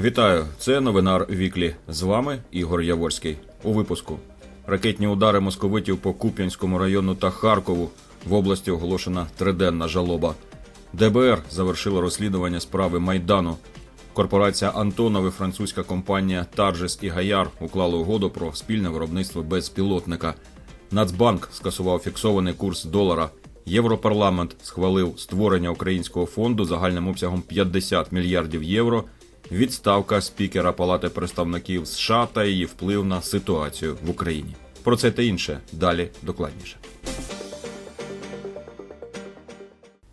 Вітаю, це новинар Віклі. З вами Ігор Яворський. У випуску ракетні удари московитів по Куп'янському району та Харкову. В області оголошена триденна жалоба. ДБР завершило розслідування справи Майдану. Корпорація Антонов і французька компанія Таржес і Гаяр уклали угоду про спільне виробництво безпілотника. Нацбанк скасував фіксований курс долара. Європарламент схвалив створення українського фонду загальним обсягом 50 мільярдів євро. Відставка спікера Палати представників США та її вплив на ситуацію в Україні. Про це та інше далі докладніше.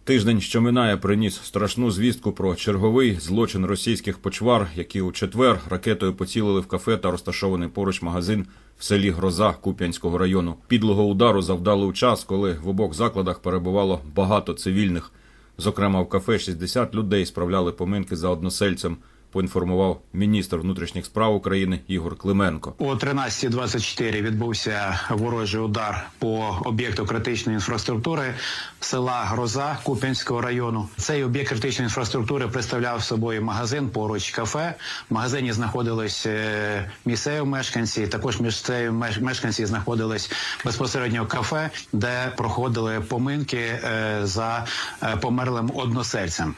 Тиждень, що минає, приніс страшну звістку про черговий злочин російських почвар, які у четвер ракетою поцілили в кафе та розташований поруч магазин в селі Гроза Куп'янського району. Підлого удару завдали у час, коли в обох закладах перебувало багато цивільних. Зокрема, в кафе 60 людей справляли поминки за односельцем. Поінформував міністр внутрішніх справ України Ігор Клименко. О 13.24 відбувся ворожий удар по об'єкту критичної інфраструктури села Гроза Куп'янського району. Цей об'єкт критичної інфраструктури представляв собою магазин поруч кафе. В магазині знаходились е, місцеві мешканці. Також місцеві меш- мешканці знаходились безпосередньо кафе, де проходили поминки е, за е, померлим односельцем.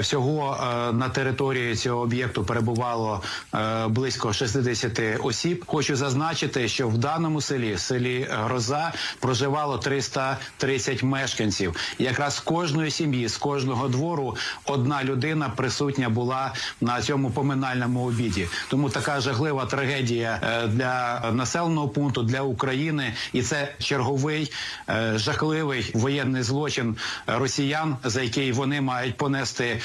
Всього на території цього об'єкту перебувало е, близько 60 осіб. Хочу зазначити, що в даному селі, селі Гроза, проживало 330 мешканців. Якраз з кожної сім'ї, з кожного двору одна людина присутня була на цьому поминальному обіді. Тому така жахлива трагедія е, для населеного пункту для України, і це черговий е, жахливий воєнний злочин росіян, за який вони мають понести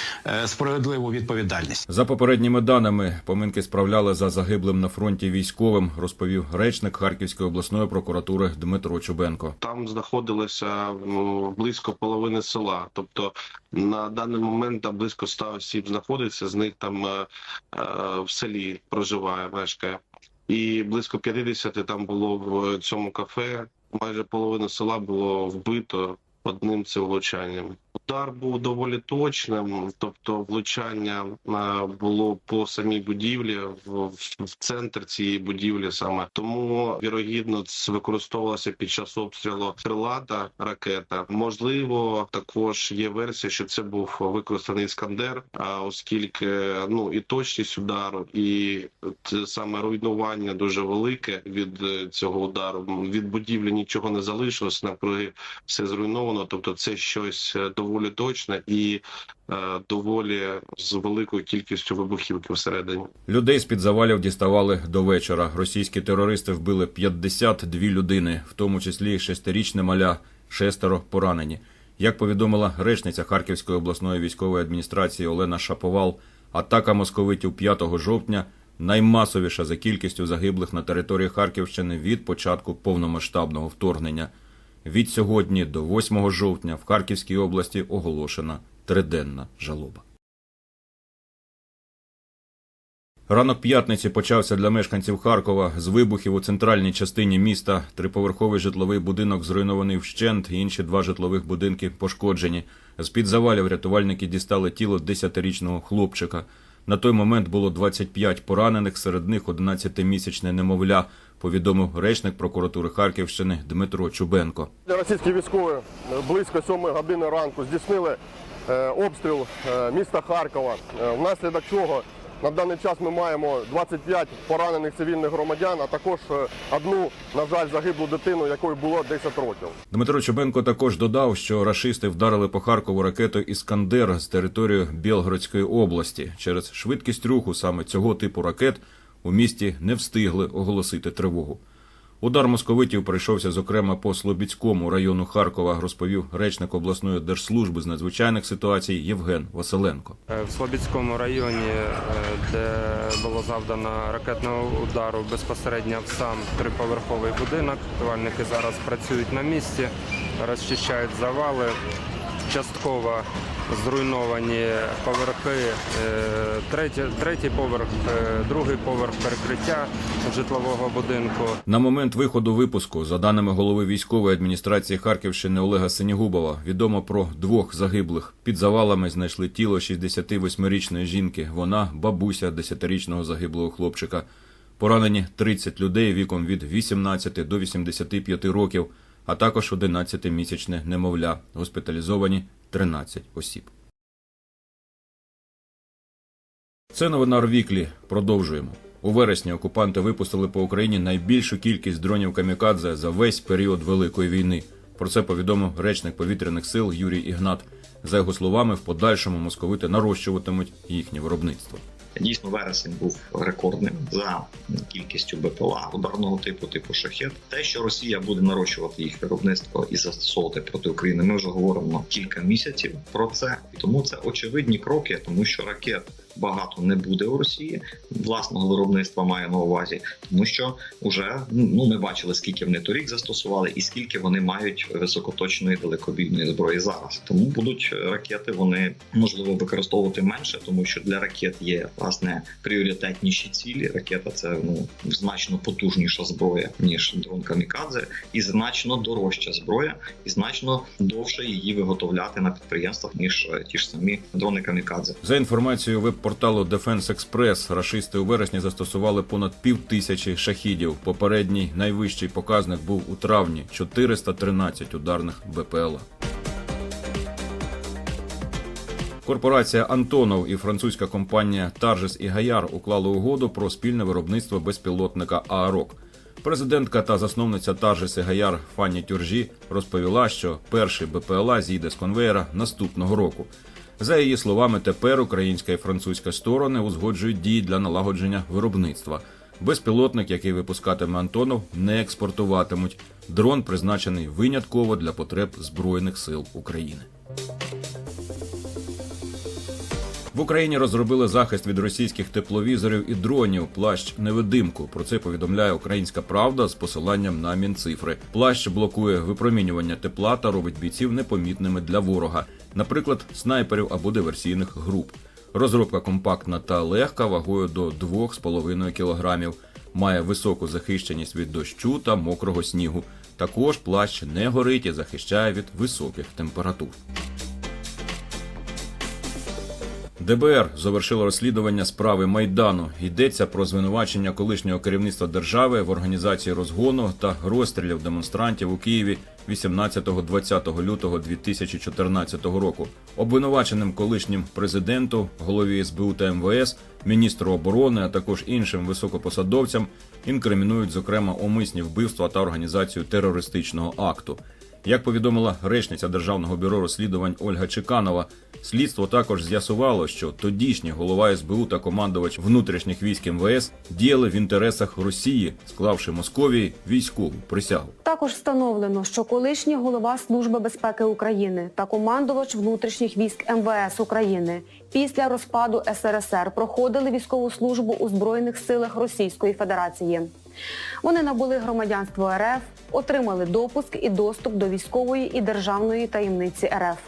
справедливу відповідальність. За попередніми даними, поминки справляли за загиблим на фронті військовим, розповів речник Харківської обласної прокуратури Дмитро Чубенко. Там знаходилося близько половини села. Тобто на даний момент там близько 100 осіб знаходиться. З них там е, е, в селі проживає, мешкає. І близько 50 там було в цьому кафе. Майже половину села було вбито одним цим влучанням. Удар був доволі точним, тобто влучання е, було по самій будівлі в, центр цієї будівлі саме тому вірогідно це використовувалося під час обстрілу крилата ракета. Можливо, також є версія, що це був використаний іскандер, а оскільки ну і точність удару, і це саме руйнування дуже велике від е, цього удару. Від будівлі нічого не залишилось, навкруги все зруйновано. Тобто, це щось е, доволі точне і е, доволі з великою кількістю вибухівки всередині. Людей з під завалів діставали до вечора. Російські терористи вбили 52 людини, в тому числі шестирічне маля, шестеро поранені. Як повідомила речниця Харківської обласної військової адміністрації Олена Шаповал, атака московитів 5 жовтня наймасовіша за кількістю загиблих на території Харківщини від початку повномасштабного вторгнення. Від сьогодні до 8 жовтня в Харківській області оголошена триденна жалоба. Ранок п'ятниці почався для мешканців Харкова з вибухів у центральній частині міста. Триповерховий житловий будинок зруйнований вщент, інші два житлових будинки пошкоджені. З під завалів рятувальники дістали тіло 10-річного хлопчика. На той момент було 25 поранених, серед них 11-місячне немовля. Повідомив речник прокуратури Харківщини Дмитро Чубенко. Російські військові близько 7 години ранку здійснили е, обстріл е, міста Харкова, е, внаслідок чого на даний час ми маємо 25 поранених цивільних громадян, а також е, одну, на жаль, загиблу дитину, якої було 10 років. Дмитро Чубенко також додав, що рашисти вдарили по Харкову ракетою Іскандер з території Білгородської області. Через швидкість руху саме цього типу ракет у місті не встигли оголосити тривогу. Удар московитів прийшовся, зокрема, по Слобідському району Харкова, розповів речник обласної держслужби з надзвичайних ситуацій Євген Василенко. Е, В Слобідському районі, е, де було завдано ракетного удару безпосередньо в сам триповерховий будинок. Рятувальники зараз працюють на місці, розчищають завали. Частково зруйновані поверхи, е, третій, третій поверх, е, другий поверх перекриття житлового будинку. На момент виходу випуску, за даними голови військової адміністрації Харківщини Олега Синігубова, відомо про двох загиблих. Під завалами знайшли тіло 68-річної жінки. Вона бабуся 10-річного загиблого хлопчика. Поранені 30 людей віком від 18 до 85 років, а також 11-місячне немовля. Госпіталізовані 13 осіб. Це новина Рвіклі. Продовжуємо. У вересні окупанти випустили по Україні найбільшу кількість дронів камікадзе за весь період Великої війни. Про це повідомив речник повітряних сил Юрій Ігнат. За його словами, в подальшому московити нарощуватимуть їхнє виробництво. Дійсно, вересень був рекордним за кількістю БПЛА ударного типу, типу шахет. Те, що Росія буде нарощувати їх виробництво і застосовувати проти України, ми вже говоримо кілька місяців про це. Тому це очевидні кроки, тому що ракет багато не буде у Росії. Власного виробництва має на увазі, тому що вже ну ми бачили, скільки вони торік застосували, і скільки вони мають високоточної далекобійної зброї зараз. Тому будуть ракети вони можливо використовувати менше, тому що для ракет є власне пріоритетніші цілі. Ракета це ну значно потужніша зброя ніж дрон камікадзе, і значно дорожча зброя, і значно довше її виготовляти на підприємствах ніж е, ті ж самі дрони камікадзе. За інформацією веб-порталу Defense Express, рашисти у вересні застосували понад пів тисячі шахідів. Попередній найвищий показник був у травні 413 ударних БПЛА. Корпорація Антонов і французька компанія Таржес і Гаяр уклали угоду про спільне виробництво безпілотника Аарок. Президентка та засновниця Таржес і Гаяр Фанні Тюржі розповіла, що перший БПЛА зійде з конвеєра наступного року. За її словами, тепер українська і французька сторони узгоджують дії для налагодження виробництва. Безпілотник, який випускатиме Антонов, не експортуватимуть. Дрон призначений винятково для потреб Збройних сил України. В Україні розробили захист від російських тепловізорів і дронів. Плащ невидимку. Про це повідомляє Українська Правда з посиланням на мінцифри. Плащ блокує випромінювання тепла та робить бійців непомітними для ворога, наприклад, снайперів або диверсійних груп. Розробка компактна та легка, вагою до 2,5 кілограмів. Має високу захищеність від дощу та мокрого снігу. Також плащ не горить і захищає від високих температур. ДБР завершило розслідування справи Майдану. Йдеться про звинувачення колишнього керівництва держави в організації розгону та розстрілів демонстрантів у Києві 18-20 лютого 2014 року. Обвинуваченим колишнім президенту, голові СБУ та МВС, міністру оборони, а також іншим високопосадовцям інкримінують зокрема умисні вбивства та організацію терористичного акту. Як повідомила речниця Державного бюро розслідувань Ольга Чеканова, слідство також з'ясувало, що тодішній голова СБУ та командувач внутрішніх військ МВС діяли в інтересах Росії, склавши Московії військову присягу. Також встановлено, що колишній голова Служби безпеки України та командувач внутрішніх військ МВС України після розпаду СРСР проходили військову службу у Збройних силах Російської Федерації. Вони набули громадянство РФ, отримали допуск і доступ до військової і державної таємниці РФ,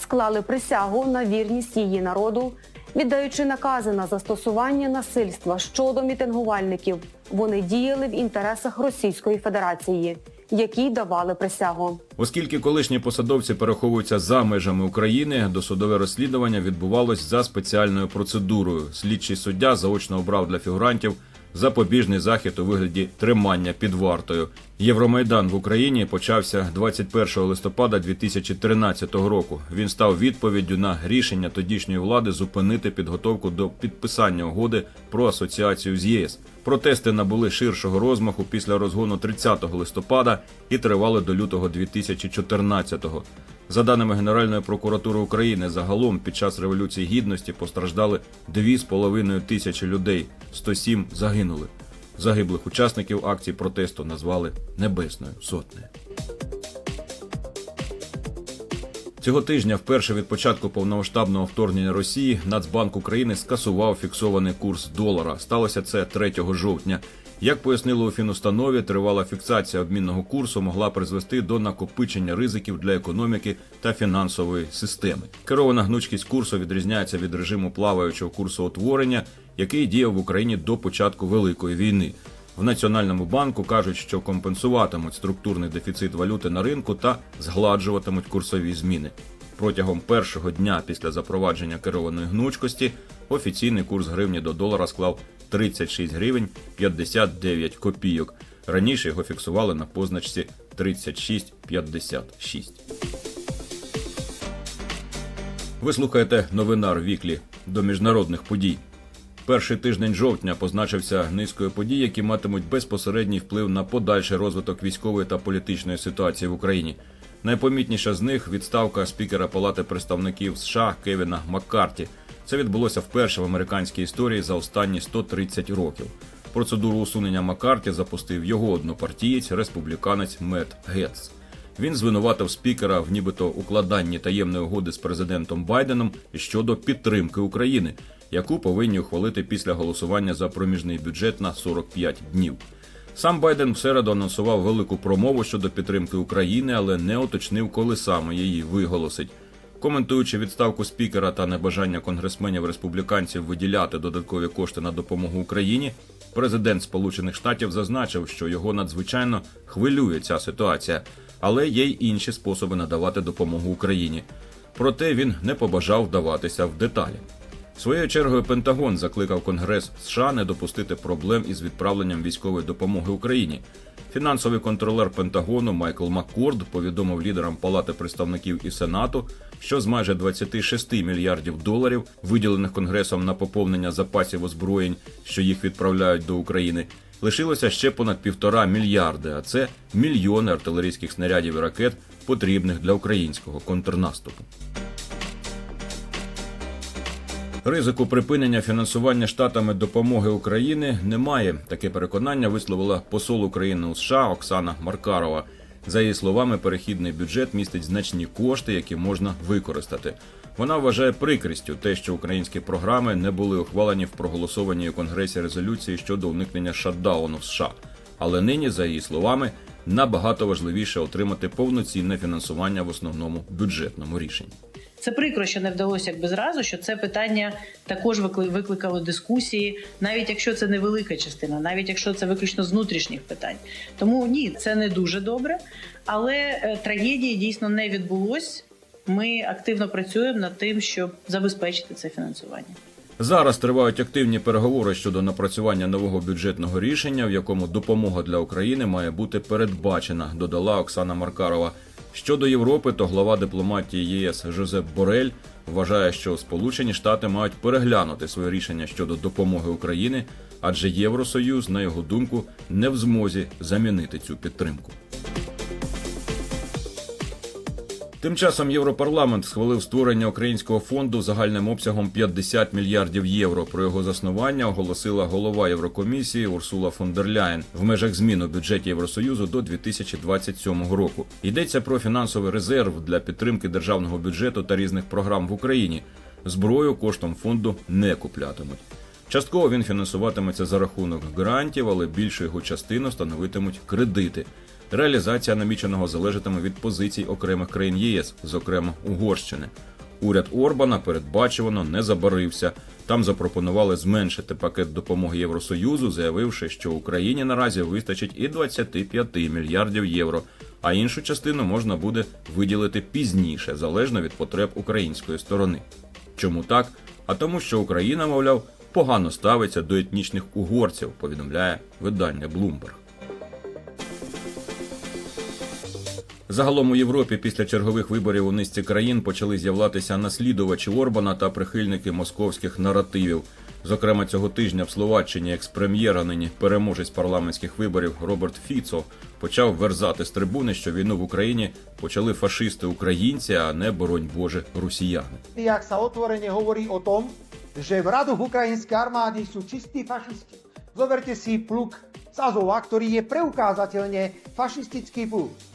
склали присягу на вірність її народу, віддаючи накази на застосування насильства щодо мітингувальників. Вони діяли в інтересах Російської Федерації, якій давали присягу. Оскільки колишні посадовці переховуються за межами України, досудове розслідування відбувалось за спеціальною процедурою. Слідчий суддя заочно обрав для фігурантів запобіжний захід у вигляді тримання під вартою. Євромайдан в Україні почався 21 листопада 2013 року. Він став відповіддю на рішення тодішньої влади зупинити підготовку до підписання угоди про асоціацію з ЄС. Протести набули ширшого розмаху після розгону 30 листопада і тривали до лютого 2014-го. За даними Генеральної прокуратури України, загалом під час революції гідності постраждали 2,5 тисячі людей, 107 загинули. Загиблих учасників акції протесту назвали Небесною сотнею. Цього тижня, вперше від початку повномасштабного вторгнення Росії, Нацбанк України скасував фіксований курс долара. Сталося це 3 жовтня. Як пояснили у фінустанові, тривала фіксація обмінного курсу могла призвести до накопичення ризиків для економіки та фінансової системи. Керована гнучкість курсу відрізняється від режиму плаваючого курсоутворення, який діяв в Україні до початку Великої війни. В Національному банку кажуть, що компенсуватимуть структурний дефіцит валюти на ринку та згладжуватимуть курсові зміни. Протягом першого дня після запровадження керованої гнучкості офіційний курс гривні до долара склав 36 гривень 59 копійок. Раніше його фіксували на позначці 36,56. Ви слухаєте новинар Віклі до міжнародних подій. Перший тиждень жовтня позначився низкою подій, які матимуть безпосередній вплив на подальший розвиток військової та політичної ситуації в Україні. Найпомітніша з них відставка спікера Палати представників США Кевіна Маккарті. Це відбулося вперше в американській історії за останні 130 років. Процедуру усунення Маккарті запустив його однопартієць, республіканець Мет Гетц. Він звинуватив спікера в нібито укладанні таємної угоди з президентом Байденом щодо підтримки України, яку повинні ухвалити після голосування за проміжний бюджет на 45 днів. Сам Байден в середу анонсував велику промову щодо підтримки України, але не уточнив, коли саме її виголосить. Коментуючи відставку спікера та небажання конгресменів республіканців виділяти додаткові кошти на допомогу Україні, президент Сполучених Штатів зазначив, що його надзвичайно хвилює ця ситуація, але є й інші способи надавати допомогу Україні. Проте він не побажав вдаватися в деталі. Своєю чергою Пентагон закликав Конгрес США не допустити проблем із відправленням військової допомоги Україні. Фінансовий контролер Пентагону Майкл Маккорд повідомив лідерам Палати представників і Сенату, що з майже 26 мільярдів доларів, виділених Конгресом на поповнення запасів озброєнь, що їх відправляють до України, лишилося ще понад півтора мільярди, а це мільйони артилерійських снарядів і ракет, потрібних для українського контрнаступу. Ризику припинення фінансування штатами допомоги України немає. Таке переконання висловила посол України у США Оксана Маркарова. За її словами, перехідний бюджет містить значні кошти, які можна використати. Вона вважає прикрістю те, що українські програми не були ухвалені в проголосованій у Конгресі резолюції щодо уникнення шатдауну в США. Але нині, за її словами, набагато важливіше отримати повноцінне фінансування в основному бюджетному рішенні. Це прикро, що не вдалося якби зразу, що це питання також викли- викликало дискусії, навіть якщо це невелика частина, навіть якщо це виключно з внутрішніх питань. Тому ні, це не дуже добре, але е, трагедії дійсно не відбулось. Ми активно працюємо над тим, щоб забезпечити це фінансування. Зараз тривають активні переговори щодо напрацювання нового бюджетного рішення, в якому допомога для України має бути передбачена, додала Оксана Маркарова. Щодо Європи, то глава дипломатії ЄС Жозеп Борель вважає, що Сполучені Штати мають переглянути своє рішення щодо допомоги Україні, адже Євросоюз, на його думку, не в змозі замінити цю підтримку. Тим часом Європарламент схвалив створення українського фонду загальним обсягом 50 мільярдів євро. Про його заснування оголосила голова Єврокомісії Урсула фон дер Ляєн в межах змін у бюджеті Євросоюзу до 2027 року. Йдеться про фінансовий резерв для підтримки державного бюджету та різних програм в Україні. Зброю коштом фонду не куплятимуть. Частково він фінансуватиметься за рахунок грантів, але більшу його частину становитимуть кредити. Реалізація наміченого залежатиме від позицій окремих країн ЄС, зокрема Угорщини. Уряд Орбана передбачувано не забарився. Там запропонували зменшити пакет допомоги Євросоюзу, заявивши, що Україні наразі вистачить і 25 мільярдів євро, а іншу частину можна буде виділити пізніше, залежно від потреб української сторони. Чому так? А тому, що Україна, мовляв, погано ставиться до етнічних угорців, повідомляє видання Bloomberg. Загалом у Європі після чергових виборів у низці країн почали з'являтися наслідувачі Орбана та прихильники московських наративів. Зокрема, цього тижня в Словаччині екс-прем'єр, а нині переможець парламентських виборів Роберт Фіцо почав верзати з трибуни, що війну в Україні почали фашисти українці, а не боронь Боже росіяни. otvorene hovorí o tom, že v radoch ukrajinskej armády sú čistí fašisti. Zoberte si pluk z Azova, ktorý je preukázateľne fašistický.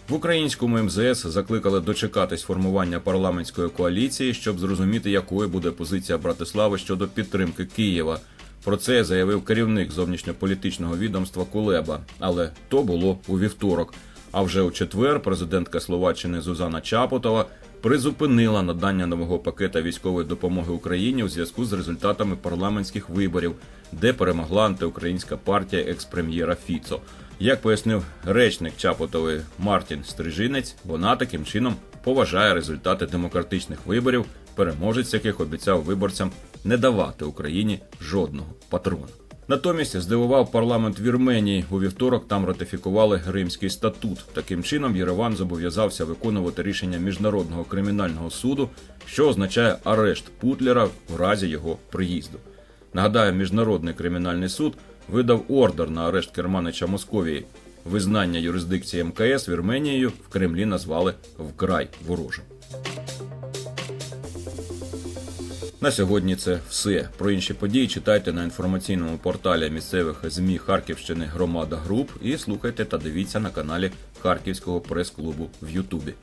В українському МЗС закликали дочекатись формування парламентської коаліції, щоб зрозуміти, якою буде позиція Братислави щодо підтримки Києва. Про це заявив керівник зовнішньополітичного відомства Кулеба, але то було у вівторок. А вже у четвер президентка Словаччини Зузана Чапотова призупинила надання нового пакета військової допомоги Україні у зв'язку з результатами парламентських виборів, де перемогла антиукраїнська партія екс-прем'єра Фіцо. Як пояснив речник Чапотової Мартін Стрижинець, вона таким чином поважає результати демократичних виборів, переможець яких обіцяв виборцям не давати Україні жодного патрона. Натомість здивував парламент Вірменії. У вівторок там ратифікували Римський статут. Таким чином Єреван зобов'язався виконувати рішення міжнародного кримінального суду, що означає арешт Путлера в разі його приїзду. Нагадаю, міжнародний кримінальний суд видав ордер на арешт керманича Московії. Визнання юрисдикції МКС Вірменією в Кремлі назвали вкрай ворожим. На сьогодні це все. Про інші події читайте на інформаційному порталі місцевих ЗМІ Харківщини Громада Груп і слухайте та дивіться на каналі Харківського прес-клубу в Ютубі.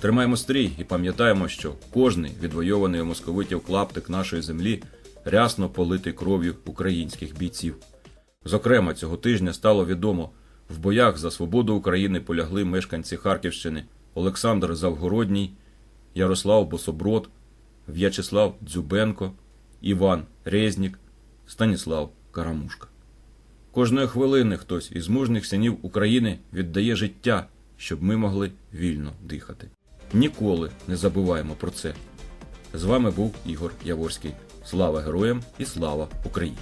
Тримаємо стрій і пам'ятаємо, що кожний відвойований у московитів клаптик нашої землі рясно политий кров'ю українських бійців. Зокрема, цього тижня стало відомо, в боях за свободу України полягли мешканці Харківщини Олександр Завгородній, Ярослав Бособрод, В'ячеслав Дзюбенко, Іван Резнік, Станіслав Карамушка. Кожної хвилини хтось із мужніх синів України віддає життя, щоб ми могли вільно дихати. Ніколи не забуваємо про це. З вами був Ігор Яворський. Слава героям і слава Україні!